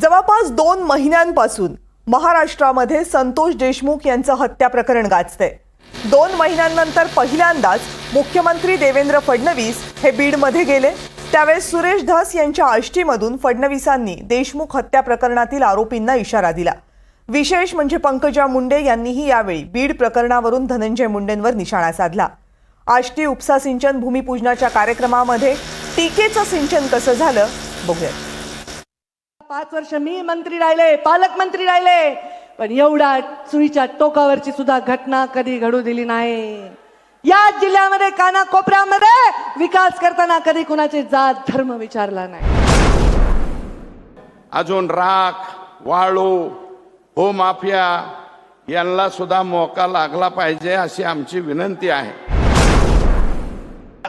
जवळपास दोन महिन्यांपासून महाराष्ट्रामध्ये संतोष देशमुख यांचं हत्या प्रकरण गाजतंय. दोन महिन्यांनंतर पहिल्यांदाच मुख्यमंत्री देवेंद्र फडणवीस हे बीडमध्ये गेले. त्यावेळेस सुरेश धस यांच्या आष्टीमधून फडणवीसांनी देशमुख हत्या प्रकरणातील आरोपींना इशारा दिला. विशेष म्हणजे पंकजा मुंडे यांनीही यावेळी बीड प्रकरणावरून धनंजय मुंडेंवर निशाणा साधला. आष्टी उपसा सिंचन भूमिपूजनाच्या कार्यक्रमामध्ये टीकेचं सिंचन कसं झालं बघूयात. पाच वर्ष मी मंत्री राहिले पालकमंत्री राहिले पण एवढा सुईच्या टोकावरची सुद्धा घटना कधी घडू दिली नाही. या जिल्ह्यामध्ये कानाकोपऱ्यामध्ये विकास करताना कधी कुणाची जात धर्म विचारला नाही. अजून राख वाळू हो माफिया यांना सुद्धा मोका लागला पाहिजे अशी आमची विनंती आहे.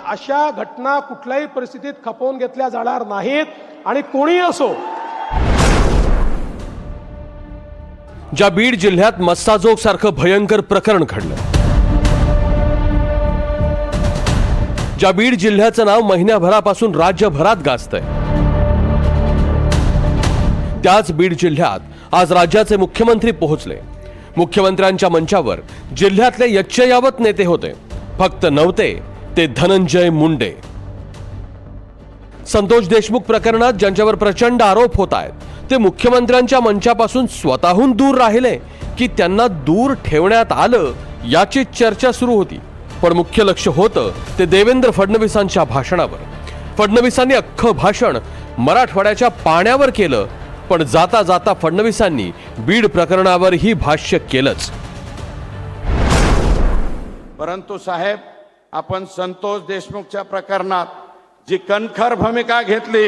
अशा घटना कुठल्याही परिस्थितीत खपवून घेतल्या जाणार नाहीत आणि कोणी असो ज्या बीड जिल्ह्यात मस्साजोग सारखं भयंकर प्रकरण घडलं. ज्या बीड जिल्ह्याचं नाव महिन्याभरापासून राज्यभरात गाजतंय. त्याच बीड जिल्ह्यात आज राज्याचे मुख्यमंत्री पोहोचले. मुख्यमंत्र्यांच्या मंचावर जिल्ह्यातले यच्चयावत नेते होते. फक्त नव्हते ते धनंजय मुंडे. संतोष देशमुख प्रकरणात ज्यांच्यावर प्रचंड आरोप होत आहेत ते मुख्यमंत्र्यांच्या मंचापासून स्वतःहून दूर राहिले की त्यांना दूर ठेवण्यात आलं याची चर्चा सुरू होती. पण मुख्य लक्ष होतं ते देवेंद्र फडणवीसांच्या भाषणावर. फडणवीसांनी अख्खं भाषण मराठवाड्याच्या पाण्यावर केलं पण जाता जाता फडणवीसांनी बीड प्रकरणावरही भाष्य केलंच. परंतु साहेब आपण संतोष देशमुखच्या प्रकरणात जी कणखर भूमिका घेतली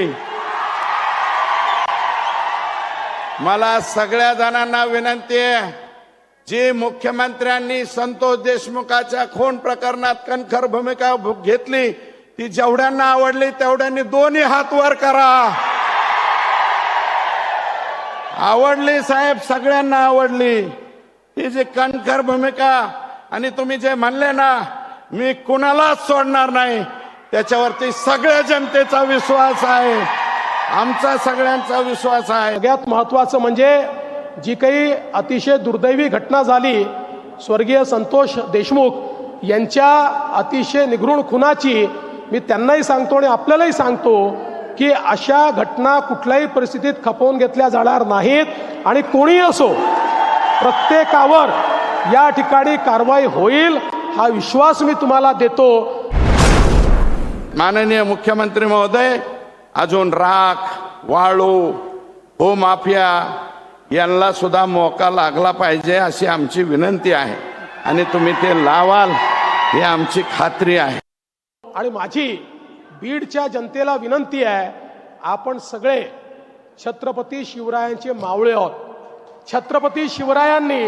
मला सगळ्या जणांना विनंती आहे जी मुख्यमंत्र्यांनी संतोष देशमुखाच्या खून प्रकरणात कणखर भूमिका घेतली ती जेवढ्यांना आवडली तेवढ्यांनी दोन्ही हात वर करा. आवडली साहेब सगळ्यांना आवडली. ही जी कणखर भूमिका आणि तुम्ही जे म्हणले ना मी कुणालाच सोडणार नाही त्याच्यावरती सगळ्या जनतेचा विश्वास आहे. आमचा सगळ्यांचा विश्वास आहे. सगळ्यात महत्वाचं म्हणजे जी काही अतिशय दुर्दैवी घटना झाली स्वर्गीय संतोष देशमुख यांच्या अतिशय निघृण खुनाची मी त्यांनाही सांगतो आणि आपल्यालाही सांगतो की अशा घटना कुठल्याही परिस्थितीत खपवून घेतल्या जाणार नाहीत आणि कोणी असो प्रत्येकावर या ठिकाणी कारवाई होईल हा विश्वास मी तुम्हाला देतो. माननीय मुख्यमंत्री महोदय अजून राख वाळू हो माफिया यांना सुद्धा मोका लागला पाहिजे अशी आमची विनंती आहे. आणि तुम्ही ते लावाल ही आमची खात्री आहे. आणि माझी बीडच्या जनतेला विनंती आहे आपण सगळे छत्रपती शिवरायांचे मावळे आहोत. छत्रपती शिवरायांनी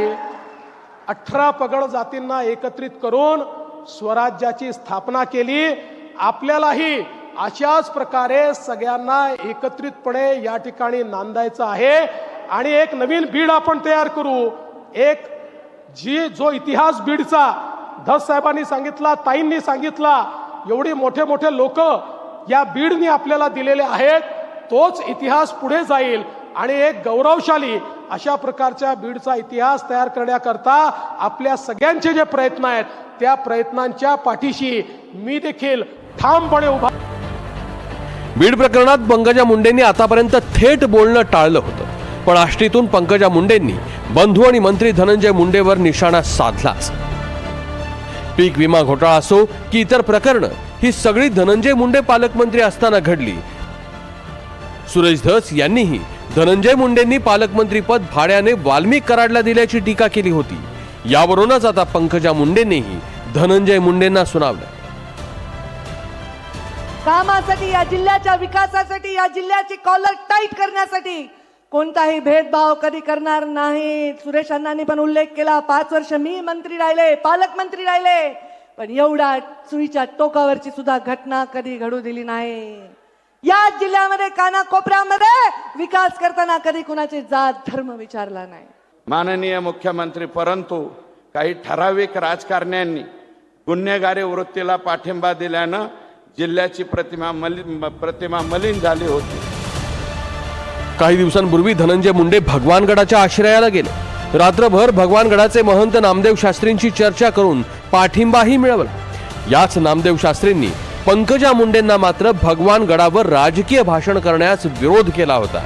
अठरा पगड जातींना एकत्रित करून स्वराज्याची स्थापना केली. आपल्यालाही अशाच प्रकारे सगळ्यांना एकत्रितपणे या ठिकाणी नांदायचं आहे. आणि एक नवीन बीड आपण तयार करू. एक जी जो इतिहास बीडचा धस साहेबांनी सांगितला ताईंनी सांगितला एवढी मोठे मोठे लोक या बीडनी आपल्याला दिलेले आहेत तोच इतिहास पुढे जाईल. आणि एक गौरवशाली अशा प्रकारच्या बीडचा इतिहास तयार करण्याकरता आपल्या सगळ्यांचे जे प्रयत्न आहेत त्या प्रयत्नांच्या पाठीशी मी देखील ठामपणे उभा बीड प्रकरणात पंकजा मुंडेंनी आतापर्यंत थेट बोलणं टाळलं होतं. पण आष्टीतून पंकजा मुंडेंनी बंधू आणि मंत्री धनंजय मुंडेवर निशाणा साधलाच. पीक विमा घोटाळा असो की इतर प्रकरणं ही सगळी धनंजय मुंडे पालकमंत्री असताना घडली. सुरेश धस यांनीही धनंजय मुंडेंनी पालकमंत्रीपद भाड्याने वाल्मिक कराडला दिल्याची टीका केली होती. यावरूनच आता पंकजा मुंडेंनीही धनंजय मुंडेंना सुनावलं. कामासाठी या जिल्ह्याच्या विकासासाठी या जिल्ह्याची कॉलर टाईट करण्यासाठी कोणताही भेदभाव कधी करणार नाही. सुरेश अण्णांनी पण उल्लेख केला पाच वर्ष मी मंत्री राहिले पालकमंत्री राहिले पण एवढा सुईच्या टोकावरची सुद्धा घटना कधी घडू दिली नाही. या जिल्ह्यामध्ये कानाकोपऱ्यामध्ये विकास करताना कधी कुणाची जात धर्म विचारला नाही. माननीय मुख्यमंत्री परंतु काही ठराविक राजकारण्यांनी गुन्हेगारी वृत्तीला पाठिंबा दिल्यानं जिल्ह्याची प्रतिमा मलिन प्रतिमा मलिन झाली होती. काही दिवसांपूर्वी धनंजय मुंडे भगवानगडाच्या आश्रयाला गेले. रात्रभर भगवानगडाचे महंत नामदेव शास्त्रींची चर्चा करून पाठिंबाही मिळवला. याच नामदेव शास्त्रींनी पंकजा मुंडेंना मात्र भगवानगडावर राजकीय भाषण करण्यास विरोध केला होता.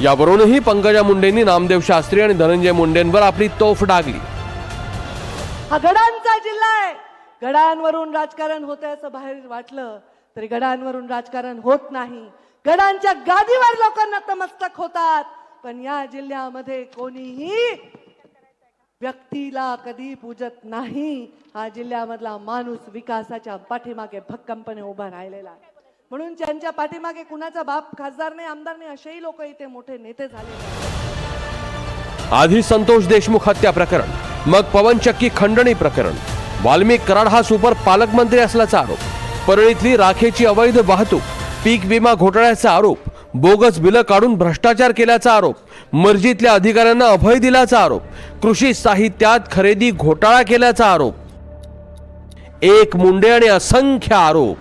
यावरूनही पंकजा मुंडेंनी नामदेव शास्त्री आणि धनंजय मुंडेंवर आपली तोफ डागली. हा गडांचा जिल्हा आहे. गडांवरून राजकारण होतंय असं बाहेर वाटलं तरी गडांवरून राजकारण होत नाही. गडांच्या गादीवर लोकांना तमस्तक होतात. पण या जिल्ह्यामध्ये कोणीही व्यक्तीला कधी पूजत नाही. हा जिल्ह्यामधला माणूस विकासाच्या पाठीमागे भक्कमपणे उभा राहिलेला आहे. म्हणून ज्यांच्या पाठीमागे कुणाचा बाप खासदार नाही आमदार नाही असेही लोक इथे मोठे नेते झाले आधी संतोष देशमुख हत्या प्रकरण मग पवनचक्की खंडणी प्रकरण. वाल्मिक कराड हा सुपर पालकमंत्री असल्याचा आरोप. परळीतली राखेची अवैध वाहतूक पीक विमा घोटाळ्याचा आरोप बोगस बिलं काढून भ्रष्टाचार केल्याचा आरोप मर्जीतल्या अधिकाऱ्यांना अभय दिल्याचा आरोप कृषी साहित्यात खरेदी घोटाळा केल्याचा आरोप. एक मुंडे आणि असंख्य आरोप.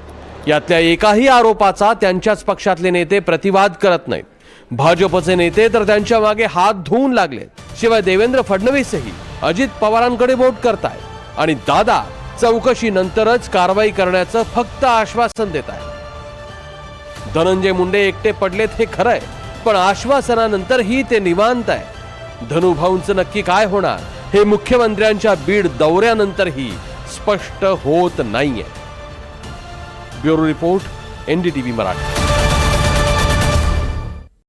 यातल्या एकाही आरोपाचा त्यांच्याच पक्षातले नेते प्रतिवाद करत नाहीत. भाजपचे नेते तर त्यांच्या मागे हात धुवून लागले शिवाय देवेंद्र फडणवीसही अजित पवारांकडे बोट करतायत. आणि दादा चौकशी नंतरच कारवाई करण्याचं फक्त आश्वासन देत आहे धनंजय मुंडे एकटे पडलेत हे खरंय पण आश्वासनानंतरही ते निवांत आहे धनुभाऊंचं नक्की काय होणार हे मुख्यमंत्र्यांच्या बीड दौऱ्यानंतरही स्पष्ट होत नाहीये. Bureau report NDTV Marathi.